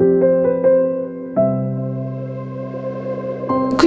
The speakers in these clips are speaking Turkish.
Thank you.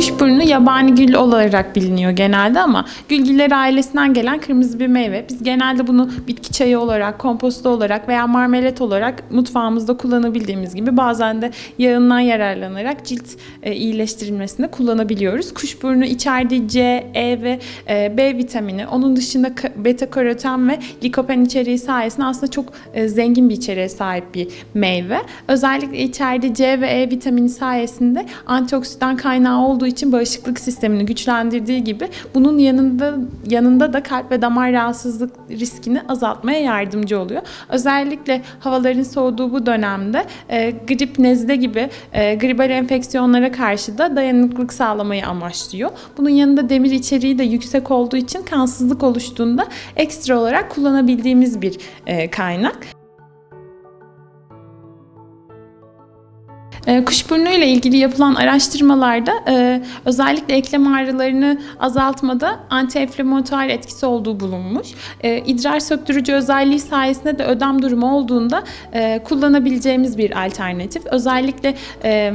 Kuşburnu yabani gül olarak biliniyor genelde ama gülgülleri ailesinden gelen kırmızı bir meyve. Biz genelde bunu bitki çayı olarak, komposto olarak veya marmelat olarak mutfağımızda kullanabildiğimiz gibi bazen de yağından yararlanarak cilt e, iyileştirilmesinde kullanabiliyoruz. Kuşburnu içerdiği C, E ve e, B vitamini, onun dışında beta karoten ve likopen içeriği sayesinde aslında çok e, zengin bir içeriğe sahip bir meyve. Özellikle içerdiği C ve E vitamini sayesinde antioksidan kaynağı olduğu bağışıklık sistemini güçlendirdiği gibi bunun yanında yanında da kalp ve damar rahatsızlık riskini azaltmaya yardımcı oluyor. Özellikle havaların soğuduğu bu dönemde e, grip, nezle gibi e, gribal enfeksiyonlara karşı da dayanıklılık sağlamayı amaçlıyor. Bunun yanında demir içeriği de yüksek olduğu için kansızlık oluştuğunda ekstra olarak kullanabildiğimiz bir e, kaynak. E, Kuşburnu ile ilgili yapılan araştırmalarda e, özellikle eklem ağrılarını azaltmada antiinflamatuar etkisi olduğu bulunmuş. E, idrar söktürücü özelliği sayesinde de ödem durumu olduğunda e, kullanabileceğimiz bir alternatif. Özellikle e,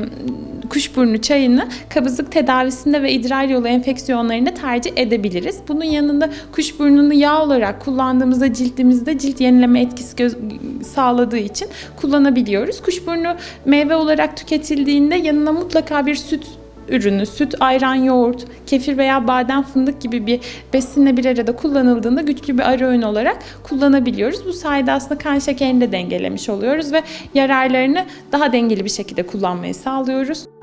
kuşburnu çayını kabızlık tedavisinde ve idrar yolu enfeksiyonlarında tercih edebiliriz. Bunun yanında kuşburnunu yağ olarak kullandığımızda cildimizde cilt yenileme etkisi gö- sağladığı için kullanabiliyoruz. Kuşburnu meyve olarak tüketildiğinde yanına mutlaka bir süt ürünü, süt, ayran, yoğurt, kefir veya badem fındık gibi bir besinle bir arada kullanıldığında güçlü bir ara öğün olarak kullanabiliyoruz. Bu sayede aslında kan şekerini de dengelemiş oluyoruz ve yararlarını daha dengeli bir şekilde kullanmayı sağlıyoruz.